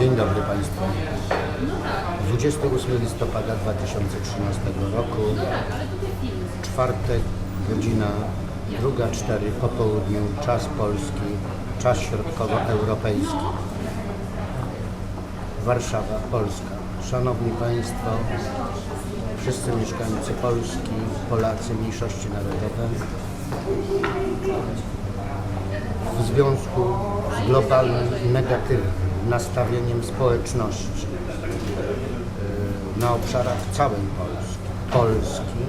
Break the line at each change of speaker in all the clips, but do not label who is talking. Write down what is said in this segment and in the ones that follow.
Dzień dobry Państwu. 28 listopada 2013 roku, czwartek, godzina 2.04 po południu, czas polski, czas środkowoeuropejski. Warszawa, Polska. Szanowni Państwo, wszyscy mieszkańcy Polski, Polacy, mniejszości narodowe, w związku z globalnym negatywnym nastawieniem społeczności yy, na obszarach całej Polski, Polski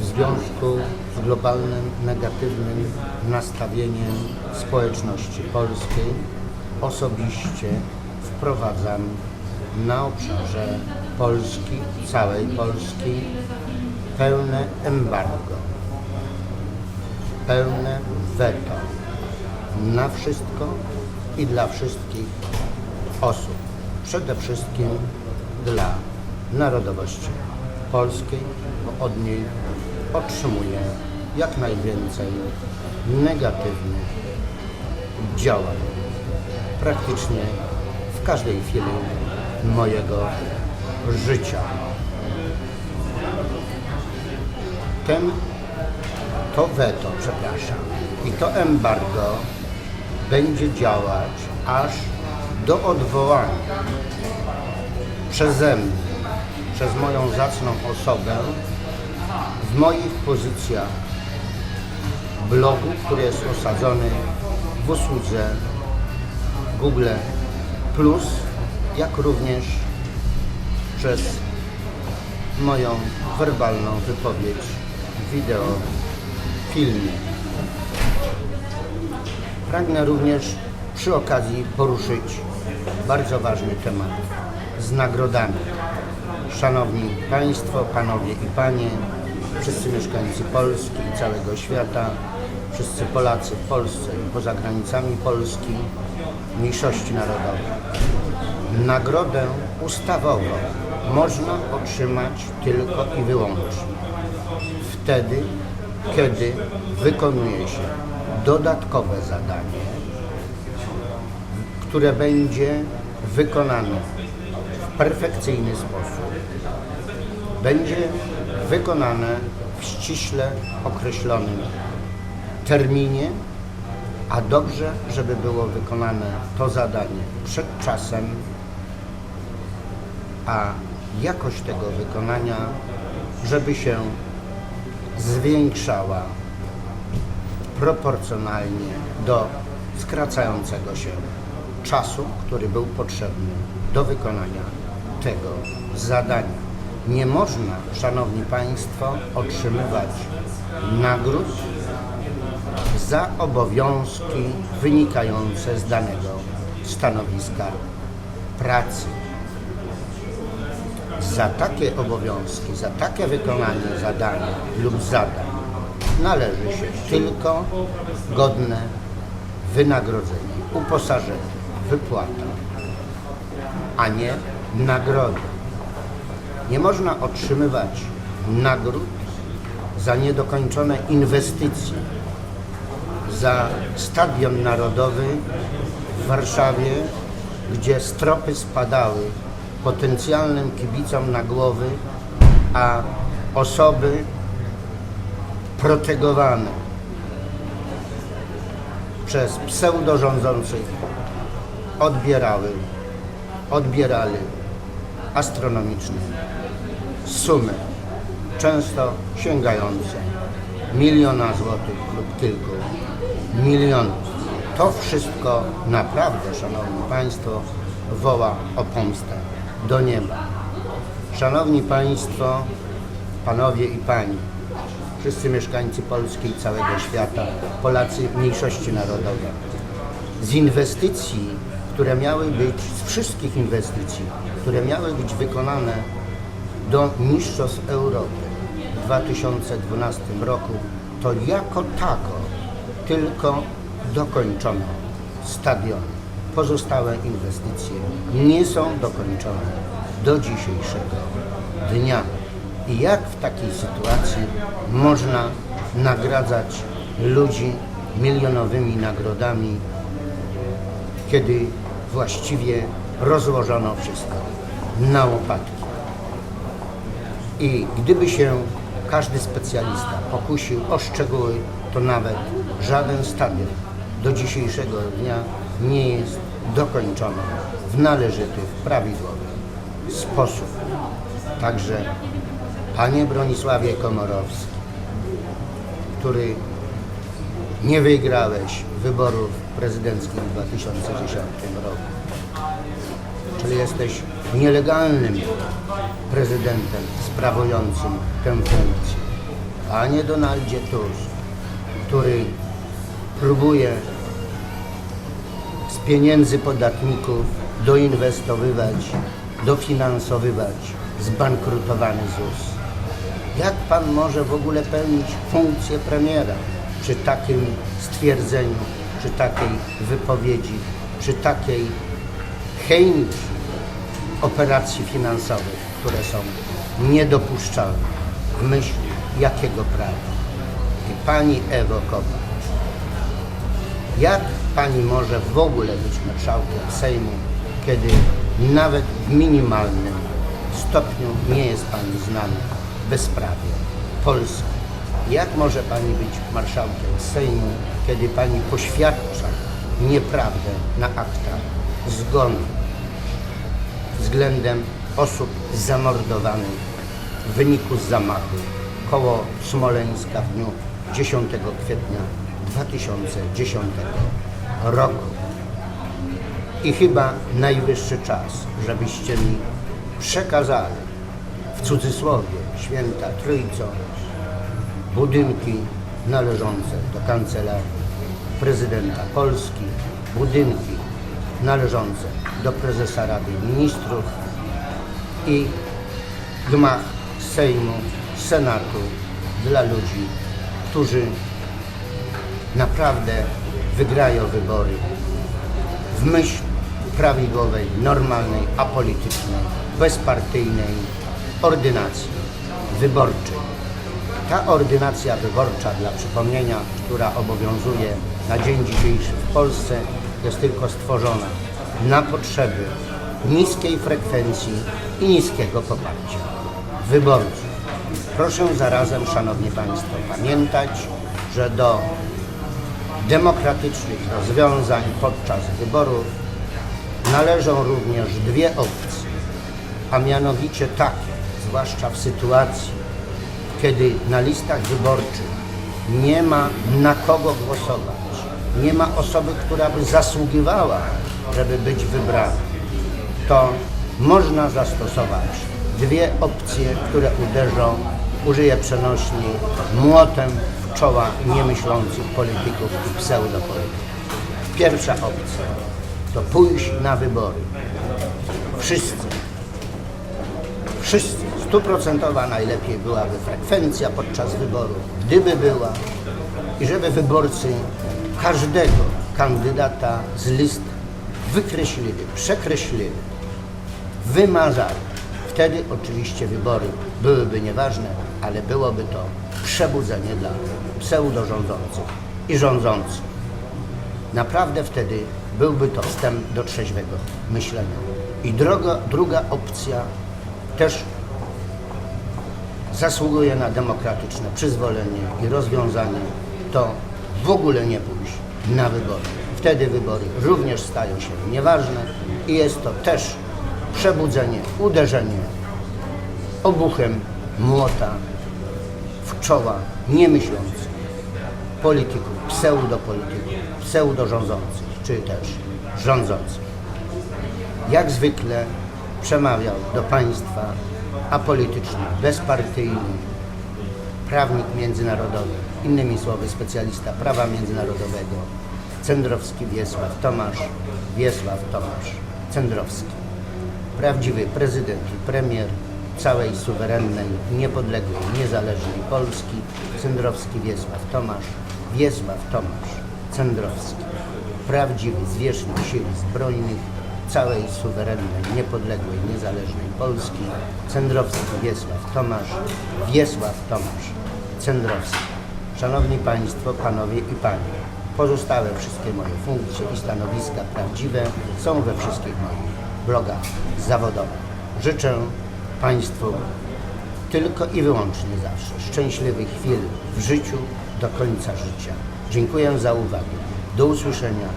w związku z globalnym negatywnym nastawieniem społeczności polskiej osobiście wprowadzam na obszarze Polski, całej Polski pełne embargo pełne weto na wszystko i dla wszystkich osób. Przede wszystkim dla narodowości polskiej, bo od niej otrzymuje jak najwięcej negatywnych działań. Praktycznie w każdej chwili mojego życia. Ten to weto, przepraszam, i to embargo będzie działać aż do odwołania przeze mnie, przez moją zacną osobę w moich pozycjach blogu, który jest osadzony w usłudze Google Plus, jak również przez moją werbalną wypowiedź wideo filmie. Pragnę również przy okazji poruszyć bardzo ważny temat z nagrodami. Szanowni Państwo, Panowie i Panie, wszyscy mieszkańcy Polski i całego świata, wszyscy Polacy w Polsce i poza granicami Polski, mniejszości narodowe. Nagrodę ustawową można otrzymać tylko i wyłącznie wtedy, kiedy wykonuje się dodatkowe zadanie, które będzie wykonane w perfekcyjny sposób, będzie wykonane w ściśle określonym terminie, a dobrze, żeby było wykonane to zadanie przed czasem, a jakość tego wykonania, żeby się zwiększała proporcjonalnie do skracającego się czasu, który był potrzebny do wykonania tego zadania. Nie można, Szanowni Państwo, otrzymywać nagród za obowiązki wynikające z danego stanowiska pracy za takie obowiązki, za takie wykonanie zadania lub zadań należy się tylko godne wynagrodzenie, uposażenie, wypłata, a nie nagrody. Nie można otrzymywać nagród za niedokończone inwestycje, za Stadion Narodowy w Warszawie, gdzie stropy spadały potencjalnym kibicom na głowy, a osoby protegowane przez pseudorządzących odbierały, odbierali astronomiczne sumy, często sięgające miliona złotych lub kilku milionów. To wszystko naprawdę, Szanowni Państwo, woła o pomstę do nieba. Szanowni Państwo, Panowie i Pani, wszyscy mieszkańcy Polski i całego świata, Polacy mniejszości narodowe, z inwestycji, które miały być, z wszystkich inwestycji, które miały być wykonane do Mistrzostw Europy w 2012 roku, to jako tako tylko dokończono stadion. Pozostałe inwestycje nie są dokończone do dzisiejszego dnia. I jak w takiej sytuacji można nagradzać ludzi milionowymi nagrodami, kiedy właściwie rozłożono wszystko na łopatki. I gdyby się każdy specjalista pokusił o szczegóły, to nawet żaden stadion do dzisiejszego dnia nie jest dokończony w należyty, prawidłowy sposób. Także Panie Bronisławie Komorowski, który nie wygrałeś wyborów prezydenckich w 2010 roku, czyli jesteś nielegalnym prezydentem sprawującym tę funkcję. Panie Donaldzie Tusk, który próbuje z pieniędzy podatników doinwestowywać, dofinansowywać zbankrutowany ZUS. Jak pan może w ogóle pełnić funkcję premiera przy takim stwierdzeniu, przy takiej wypowiedzi, przy takiej chęci operacji finansowych, które są niedopuszczalne w myśl jakiego prawa? I pani Ewo Kopacz, jak pani może w ogóle być marszałkiem Sejmu, kiedy nawet w minimalnym stopniu nie jest pani znana bezprawie Polski? Jak może pani być marszałkiem Sejmu, kiedy pani poświadcza nieprawdę na aktach zgonu względem osób zamordowanych w wyniku zamachu koło Smoleńska w dniu 10 kwietnia 2010 roku. I chyba najwyższy czas, żebyście mi przekazali cudzysłowie święta Trójco budynki należące do kancelarii prezydenta Polski, budynki należące do prezesa Rady Ministrów i gmach Sejmu, Senatu dla ludzi, którzy naprawdę wygrają wybory w myśl prawidłowej, normalnej, apolitycznej, bezpartyjnej ordynacji wyborczej. Ta ordynacja wyborcza, dla przypomnienia, która obowiązuje na dzień dzisiejszy w Polsce, jest tylko stworzona na potrzeby niskiej frekwencji i niskiego poparcia wyborców. Proszę zarazem, Szanowni Państwo, pamiętać, że do demokratycznych rozwiązań podczas wyborów należą również dwie opcje, a mianowicie takie, zwłaszcza w sytuacji, kiedy na listach wyborczych nie ma na kogo głosować, nie ma osoby, która by zasługiwała, żeby być wybrana, to można zastosować dwie opcje, które uderzą, użyję przenośni, młotem w czoła niemyślących polityków i pseudopolityków. Pierwsza opcja to pójść na wybory. Wszyscy wszyscy, stuprocentowa najlepiej byłaby frekwencja podczas wyborów, gdyby była i żeby wyborcy każdego kandydata z list wykreślili, przekreślili, wymazali. Wtedy oczywiście wybory byłyby nieważne, ale byłoby to przebudzenie dla pseudorządzących i rządzących. Naprawdę wtedy byłby to wstęp do trzeźwego myślenia. I droga, druga opcja też zasługuje na demokratyczne przyzwolenie i rozwiązanie, to w ogóle nie pójść na wybory. Wtedy wybory również stają się nieważne i jest to też przebudzenie, uderzenie obuchem młota w czoła niemyślących polityków, pseudopolityków, pseudorządzących, czy też rządzących. Jak zwykle przemawiał do państwa apolityczny, bezpartyjny, prawnik międzynarodowy, innymi słowy specjalista prawa międzynarodowego, Cendrowski Wiesław Tomasz, Wiesław Tomasz Cendrowski. Prawdziwy prezydent i premier całej suwerennej, niepodległej, niezależnej Polski, Cendrowski Wiesław Tomasz, Wiesław Tomasz Cendrowski. Prawdziwy zwierzchnik sił zbrojnych całej suwerennej, niepodległej, niezależnej Polski, Cendrowski Wiesław Tomasz, Wiesław Tomasz Cendrowski. Szanowni Państwo, Panowie i Panie, Pozostałe wszystkie moje funkcje i stanowiska prawdziwe są we wszystkich moich blogach zawodowych. Życzę Państwu tylko i wyłącznie zawsze szczęśliwych chwil w życiu do końca życia. Dziękuję za uwagę. Do usłyszenia,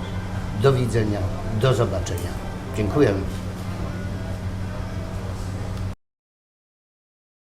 do widzenia, do zobaczenia. 紧可人